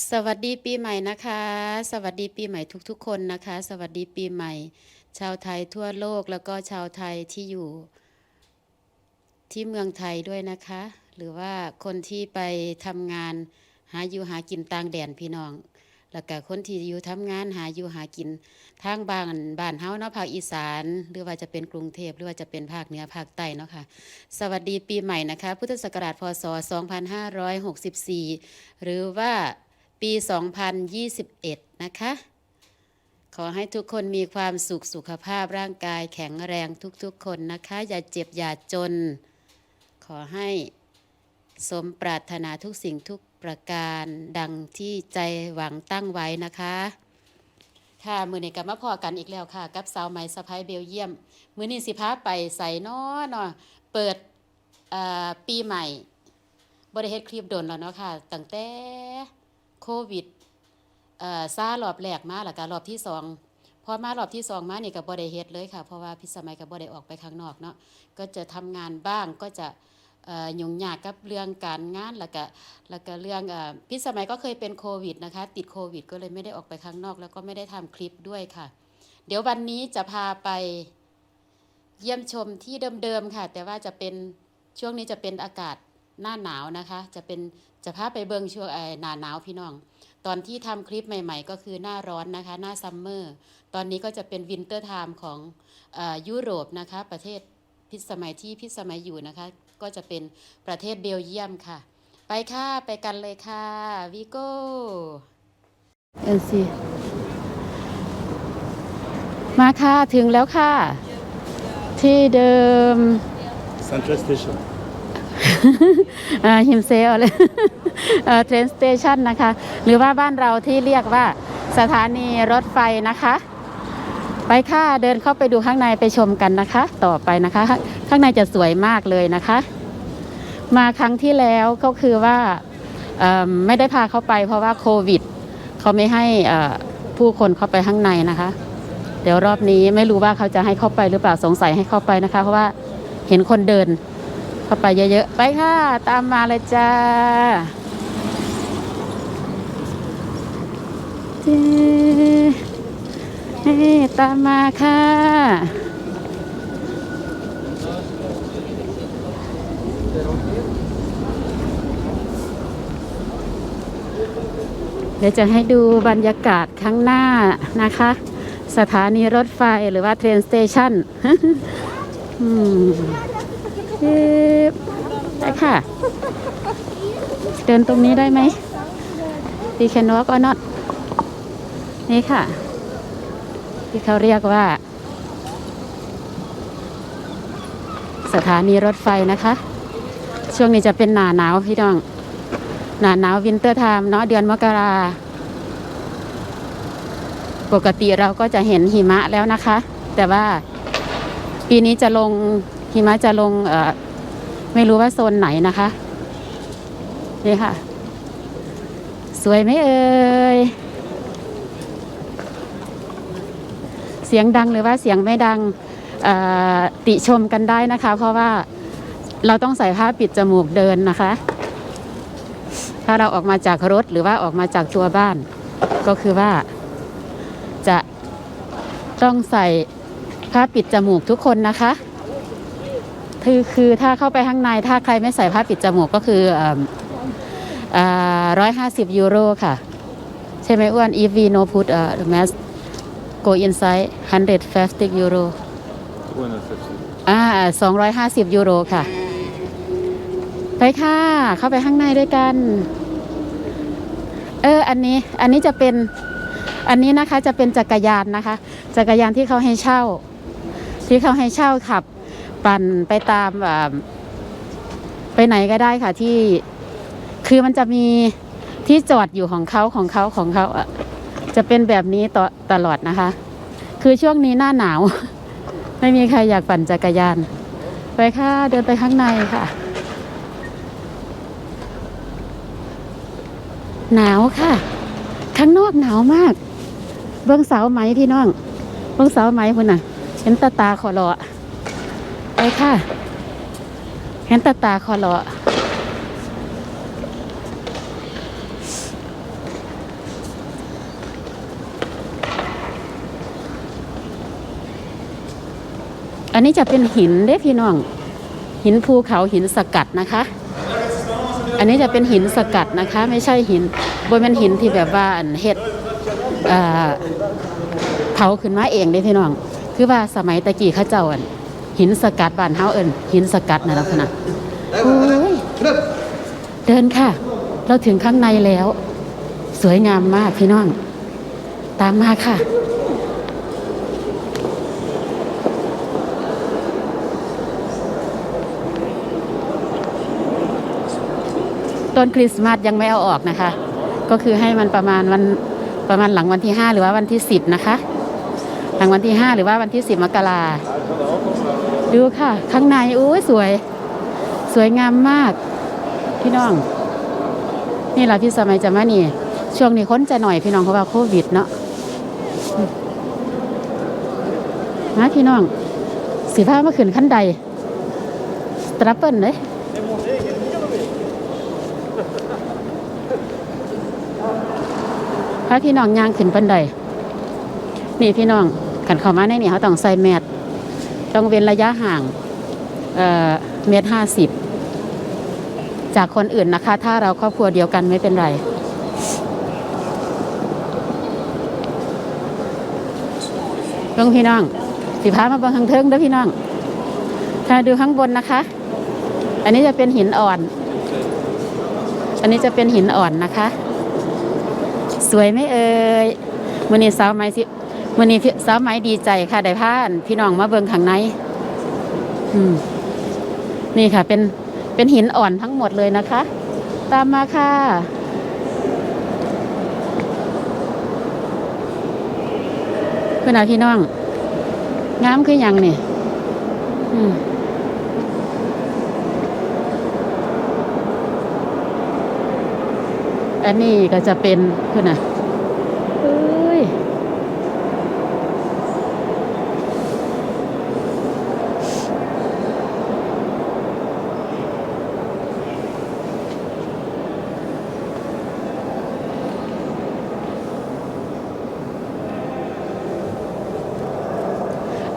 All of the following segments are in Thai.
สวัสดีปีใหม่นะคะ สวัสดีปีใหม่ทุกๆ คนนะคะ สวัสดีปีใหม่ ชาวไทยทั่วโลกแล้วก็ชาวไทยที่อยู่ ที่เมืองไทยด้วยนะคะ หรือว่าคนที่ไปทำงานหาอยู่หากินต่างแดนพี่น้อง แล้วก็คนที่อยู่ทำงานหาอยู่หากินทางบ้านบ้านเฮาเนาะภาคอีสาน หรือว่าจะเป็นกรุงเทพหรือว่าจะเป็นภาคเหนือภาคใต้เนาะค่ะสวัสดีปีใหม่นะคะ พุทธศักราชพศ2564 หรือว่า ปี 2021 นะคะ ขอให้ทุกคนมีความสุขสุขภาพร่างกายแข็งแรงทุกๆคนนะคะ อย่าเจ็บอย่าจน ขอให้สมปรารถนาทุกสิ่งทุกประการดังที่ใจหวังตั้งไว้นะคะค่ะ มือนี้กับมาพอกันอีกแล้วค่ะ กับสาวไหมสะพายเบลเยียม มือนี้สิพาไปใส่นอเนาะเปิดปีใหม่บริเฮ็ดคลิปโดนแล้วเนาะค่ะตั้งแต่ โควิดซารอบแรกมาแล้วก็รอบที่สองพอมารอบที่สองมานี่ก็บ่ได้เฮ็ดเลยค่ะ เพราะว่าพี่สมัยก็บ่ได้ออกไปข้างนอกเนาะก็จะทำงานบ้างก็จะยุ่งยากกับเรื่องการงานแล้วก็แล้วก็เรื่องอพี่สมัยก็เคยเป็นโควิดนะคะ ติดโควิด ก็เลยไม่ได้ออกไปข้างนอก แล้วก็ไม่ได้ทำคลิปด้วยค่ะ เดี๋ยววันนี้จะพาไปเยี่ยมชมที่เดิมๆค่ะ แต่ว่าจะเป็นช่วงนี้จะเป็นอากาศ หน้าหนาวนะคะ จะเป็นจะพาไปเบิงช่วงเอ่อหน้าหนาวพี่น้อง ตอนที่ทำคลิปใหม่ ๆ ก็คือหน้าร้อนนะคะ หน้าซัมเมอร์ ตอนนี้ก็จะเป็นวินเตอร์ไทม์ของเออยุโรปนะคะ ประเทศพิสมัยที่พิสมัยอยู่นะคะ ก็จะเป็นประเทศเบลเยียมค่ะ ไปค่ะ ไปกันเลยค่ะวิโก้เอ็นซีมาค่ะ ถึงแล้วค่ะ ที่เดิม Central Station อ่าหิมเซลเลยเทรนสเตชันนะคะ หรือว่าบ้านเราที่เรียกว่าสถานีรถไฟนะคะ ไปค่ะเดินเข้าไปดูข้างในไปชมกันนะคะ ต่อไปนะคะ ข้างในจะสวยมากเลยนะคะ มาครั้งที่แล้วก็คือว่าไม่ได้พาเข้าไปเพราะว่าโควิดเขาไม่ให้ผู้คนเข้าไปข้างในนะคะ เดี๋ยวรอบนี้ไม่รู้ว่าเขาจะให้เข้าไปหรือเปล่าสงสัยให้เข้าไปนะคะ เพราะว่าเห็นคนเดิน เข้าไปเยอะๆ ไปค่ะ ตามมาเลยจ้าเจ๊เฮ้ตามมาค่ะ เดี๋ยวจะให้ดูบรรยากาศข้างหน้านะคะ สถานีรถไฟหรือว่าเทรนสเตชันอืม ฮึบได้ค่ะ เดินตรงนี้ได้ไหม We can walk or not นี่ค่ะ ที่เขาเรียกว่า สถานีรถไฟนะคะ ช่วงนี้จะเป็นหนาหนาวพี่น้อง หนาหนาววินเตอร์ไทม์เนาะเดือนมกราปกติเราก็จะเห็นหิมะแล้วนะคะ แต่ว่าปีนี้จะลง หิมะจะลงเอ่อไม่รู้ว่าโซนไหนนะคะนี่ค่ะ สวยไหมเอ่ยเสียงดังหรือว่าเสียงไม่ดังติชมกันได้นะคะ เพราะว่าเราต้องใส่ผ้าปิดจมูกเดินนะคะ ถ้าเราออกมาจากรถหรือว่าออกมาจากตัวบ้าน ก็คือว่า จะต้องใส่ผ้าปิดจมูกทุกคนนะคะ คือคือถ้าเข้าไปข้างในถ้าใครไม่ใส่ผ้าปิดจมูกก็คือร้อยห้าสิบยูโรค่ะ ใช่ไหมอ้วน if we no put uh, the mask go inside 150 euro 250อ่าสองร้อยห้าสิบยูโรค่ะ ไปค่ะ เข้าไปข้างในด้วยกัน เออ อันนี้ อันนี้จะเป็น อันนี้นะคะจะเป็นจักรยานนะคะ จักรยานที่เขาให้เช่า ที่เขาให้เช่าขับ ปั่นไปตามอ่าไปไหนก็ได้ค่ะที่คือมันจะมีที่จอดอยู่ของเขาของเขาของเขาจะเป็นแบบนี้ตตลอดนะคะ คือช่วงนี้หน้าหนาว ไม่มีใครอยากปั่นจักรยาน ไปค่ะ เดินไปข้างในค่ะ หนาวค่ะ ข้างนอกหนาวมาก เบื้องเสาไหมพี่น้อง เบื้องเสาไหมคุณน่ะ เห็นตาตาขอรอ ไปค่ะเห็นตาตาคอเลาะอันนี้จะเป็นหินเด้พี่น้อง หินภูเขาหินสกัดนะคะ อันนี้จะเป็นหินสกัดนะคะ ไม่ใช่หินบนเป็นหินที่แบบว่าเห็ดเผาขึ้นมาเองเด้พี่น้อง คือว่าสมัยตะกี้ข้าเจ้าอะ หินสกัดบ้านเฮาเอิ้นหินสกัดนะลักษณะโอ้ยเดินค่ะ เราถึงข้างในแล้ว สวยงามมากพี่น้อง ตามมาค่ะต้นคริสต์มาสยังไม่เอาออกนะคะ ก็คือให้มันประมาณวันประมาณหลังวันที่ 5 หรือว่าวันที่ 10 นะคะ หลังวันที่ 5 หรือว่าวันที่ 10มกรา ดูค่ะ ข้างในอุ้ยสวย สวยงามมาก พี่น้อง นี่เราพี่สมัยจะมานี่ ช่วงนี้ค้นจะหน่อยพี่น้องเพราะว่าโควิดเนาะนะพี่น้อง สีผ้ามาขึ้นขั้นใดสตรัปเปิลเลยพาพี่น้องย่างขึ้นบันไดนี่พี่น้องขันเข้ามาในนี่เขาต้องใส่แมส ต้องเว้นระยะห่างเมตรห้าสิบจากคนอื่นนะคะ ถ้าเราครอบครัวเดียวกันไม่เป็นไรเบิ่งพี่น้อง สิพามาบิ่งข้างเทิงด้อพี่น้อง ถ้าดูข้างบนนะคะ อันนี้จะเป็นหินอ่อน อันนี้จะเป็นหินอ่อนนะคะ สวยไหมเอ่ยมือนี้สาวไหมสิ มือนี้สาวไหมดีใจค่ะได้พานพี่น้องมาเบิงข้างในอืมนี่ค่ะ เป็นเป็นหินอ่อนทั้งหมดเลยนะคะ ตามมาค่ะ เพื่อนาพี่น้องงามคือหยังนี่อืมอันนี้ก็จะเป็นเพื่อนน่ะ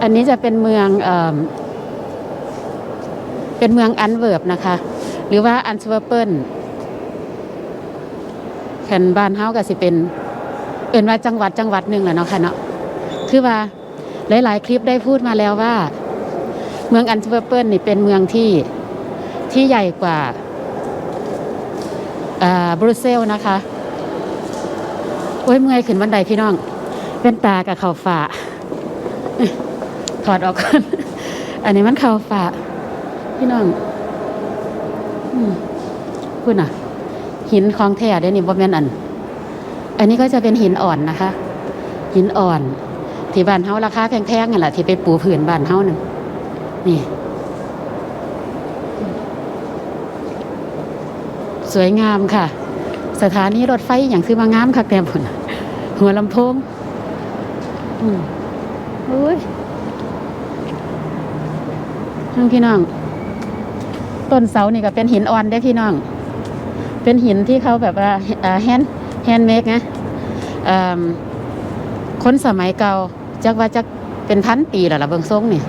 อันนี้จะเป็นเมืองเอเป็นเมืองอันเวิร์บนะคะ หรือว่าอันสเวอร์เปิลแคนบ้านเฮาก็สิเป็นเอื่นว่าจังหวัดจังหวัดหนึ่งแหละเนาะค่ะเนาะคือว่าหลายๆ คลิปได้พูดมาแล้วว่า เมืองอันสเวอร์เปิลนี่เป็นเมืองที่ที่ใหญ่กว่าบรุเซลนะคะโอ้ยเมื่อยขึ้นบันไดพี่น้องเป็นตากับเขาฝ่า ถอดออกก่อน อันนี้มันเข่าฝาพี่น้องอืมพูดน่ะ หินของแท้ได้นี่บ่แม่นอัน อันนี้ก็จะเป็นหินอ่อนนะคะ หินอ่อน ที่บ้านเฮาราคาแพงๆนั่นแหละที่ไปปูผืนบ้านเฮานั่นนี่ สวยงามค่ะ สถานีรถไฟอย่างคือมางามค่ะแต่ผลหัวลำโพง อืมอุ้ย น้องพี่น้อง ต้นเสานี่ก็เป็นหินอ่อนได้พี่น้อง เป็นหินที่เขาแบบว่าแฮนแฮนเมกนะคนสมัยเก่าจักว่าจักเป็นพันปีแล้วล่ะเบิงทรงนี่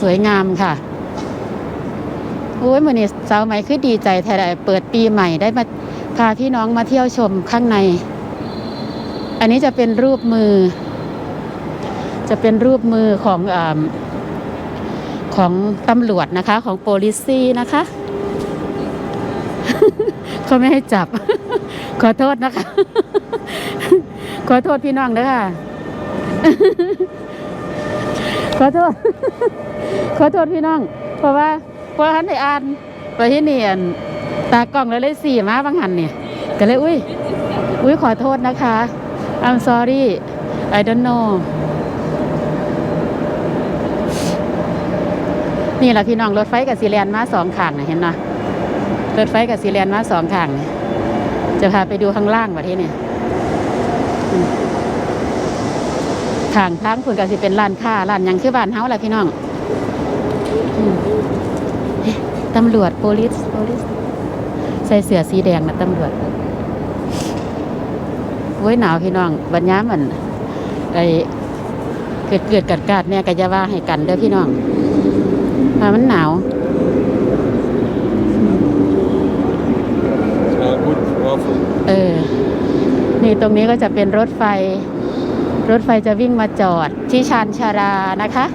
สวยงามค่ะโอ้ยมื่อนี้สาวไหมคือดีใจแท้ได้เปิดปีใหม่ได้มาพาพี่น้องมาเที่ยวชมข้างใน อันนี้จะเป็นรูปมือ จะเป็นรูปมือของอของตำรวจนะคะ ของโปลิซี่นะคะเขาไม่ให้จับ ขอโทษนะคะ ขอโทษพี่น้องนะค่ะขอโทษ ขอโทษพี่น้อง เพราะว่าเพราะท่านได้อ่านไปที่นี่อันตากล้องแล้วเลยสี่มาบางหันเนี่ยก็เลยอุ้ยอุ้ยขอโทษนะคะ I'm sorry I don't know นี่แหละพี่น้องรถไฟกับซีเรียนมาสองข้างนะเห็นนะรถไฟกับซีเรียนมาสองข้างจะพาไปดูข้างล่างประเทศนี่ทางทางคุณก็สิเป็นร้านค้าร้านยังคือบ้านเฮาแหละพี่น้องตำรวจโพลิสโพลิสใส่เสื้อสีแดงนะตำรวจโอ้ยหนาวพี่น้องวันย้ามันไอเกิดเกิดกัดกาดเนี่ยก็จะว่าให้กันเด้อพี่น้อง ถ้ามันหนาว Smell good waffle. เออ นี่ตรงนี้ก็จะเป็นรถไฟ รถไฟจะวิ่งมาจอดที่ชานชารานะคะ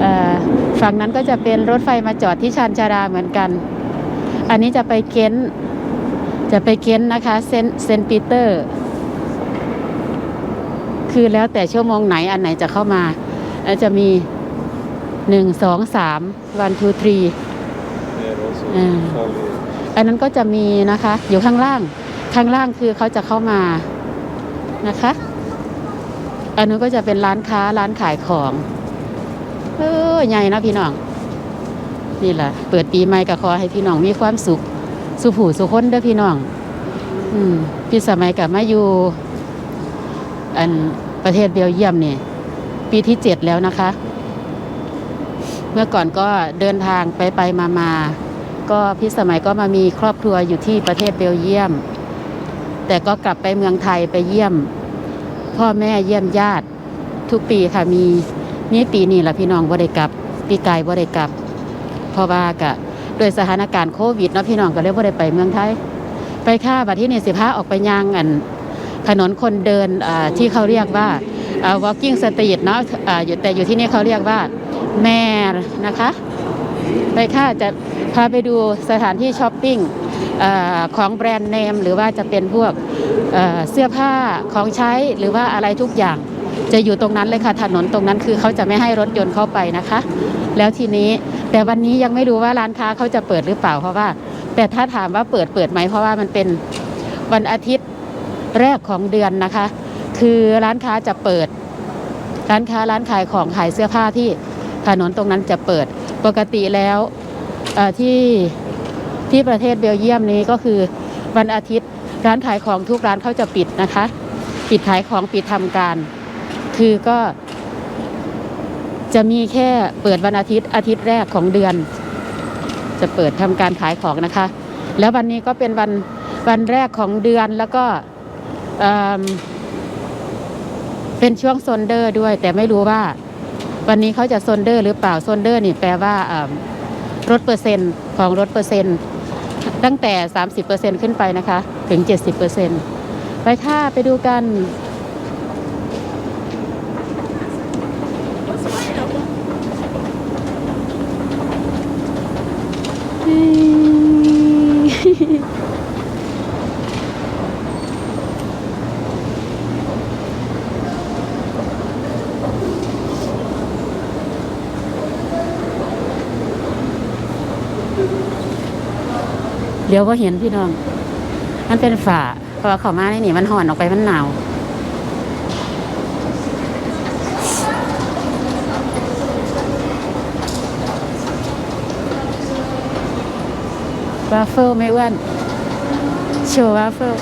เอ่อฝั่งนั้นก็จะเป็นรถไฟมาจอดที่ชานชาราเหมือนกัน อันนี้จะไปเค้นท์จะไปเค้นท์นะคะเซนเซนต์ปีเตอร์ คือแล้วแต่ชั่วโมงไหนอันไหนจะเข้ามาแล้วจะมี หนึ่งสองสามวันทูทรี They're also Mm. fully อันนั้นก็จะมีนะคะ อยู่ข้างล่าง ข้างล่างคือเขาจะเข้ามานะคะ อันนู้นก็จะเป็นร้านค้าร้านขายของเออใหญ่นะพี่น้อง นี่แหละเปิดปีใหม่ก็ขอให้พี่น้องมีความสุข สุขหูสุขคนเด้อพี่น้อง อืมพี่สมัยกับมาอยู่ อันประเทศเบลเยียมเนี่ยปีที่เจ็ดแล้วนะคะ เมื่อก่อนก็เดินทางไปไปมามาก็พี่สมัยก็มามีครอบครัวอยู่ที่ประเทศเบลเยียม แต่ก็กลับไปเมืองไทยไปเยี่ยม พ่อแม่เยี่ยมญาติ ทุกปีค่ะมีนี่ปีนี้ละพี่น้องบ่ได้กลับ ปีกายบ่ได้กลับ เพราะว่ากะโดยสถานการณ์โควิดเนาะพี่น้องก็เลยบ่ได้ไปเมืองไทย ไปค่าบัดที่นี่สิพาออกไปย่างอันถนนคนเดินที่เขาเรียกว่า walking street เนาะอ่าอยู่แต่อยู่ที่นี่เขาเรียกว่า แม่นะคะไปค่ะจะพาไปดูสถานที่ช้อปปิ้งอของแบรนด์เนม หรือว่าจะเป็นพวกเเสื้อผ้าของใช้หรือว่าอะไรทุกอย่าง จะอยู่ตรงนั้นเลยค่ะถนนตรงนั้นคือเขาจะไม่ให้รถยนต์เข้าไปนะคะ แล้วทีนี้แต่วันนี้ยังไม่รู้ว่าร้านค้าเขาจะเปิดหรือเปล่าเพราะว่า แต่ถ้าถามว่าเปิดเปิดไหมเพราะว่ามันเป็นวันอาทิตย์แรกของเดือนนะคะ คือร้านค้าจะเปิด ร้านค้าร้านขายของขายเสื้อผ้าที่ ถนนตรงนั้นจะเปิดปกติแล้วที่ที่ประเทศเบลเยียมนี้ก็คือวันอาทิตย์ร้านขายของทุกร้านเขาจะปิดนะคะ ปิดขายของปิดทำการ คือก็ จะมีแค่เปิดวันอาทิตย์อาทิตย์แรกของเดือน จะเปิดทำการขายของนะคะ แล้ววันนี้ก็เป็นวันวันแรกของเดือนแล้วก็เอิ่มเป็นช่วงโซนเดอร์ด้วย แต่ไม่รู้ว่า วันนี้เขาจะโซนเดอร์หรือเปล่าโซนเดอร์นี่แปลว่าลดเปอร์เซ็นต์ของลดเปอร์เซ็นต์ตั้งแต่ 30%ขึ้นไปนะคะ ถึง 70%ไปค่ะ ไปดูกัน เดี๋ยวก็เห็นพี่น้อง มันเป็นฝาเพราะว่าเขามาในนี่มันห่อนออกไปมันหนาววาเฟิลไม่อ้วนโชว์วาเฟิล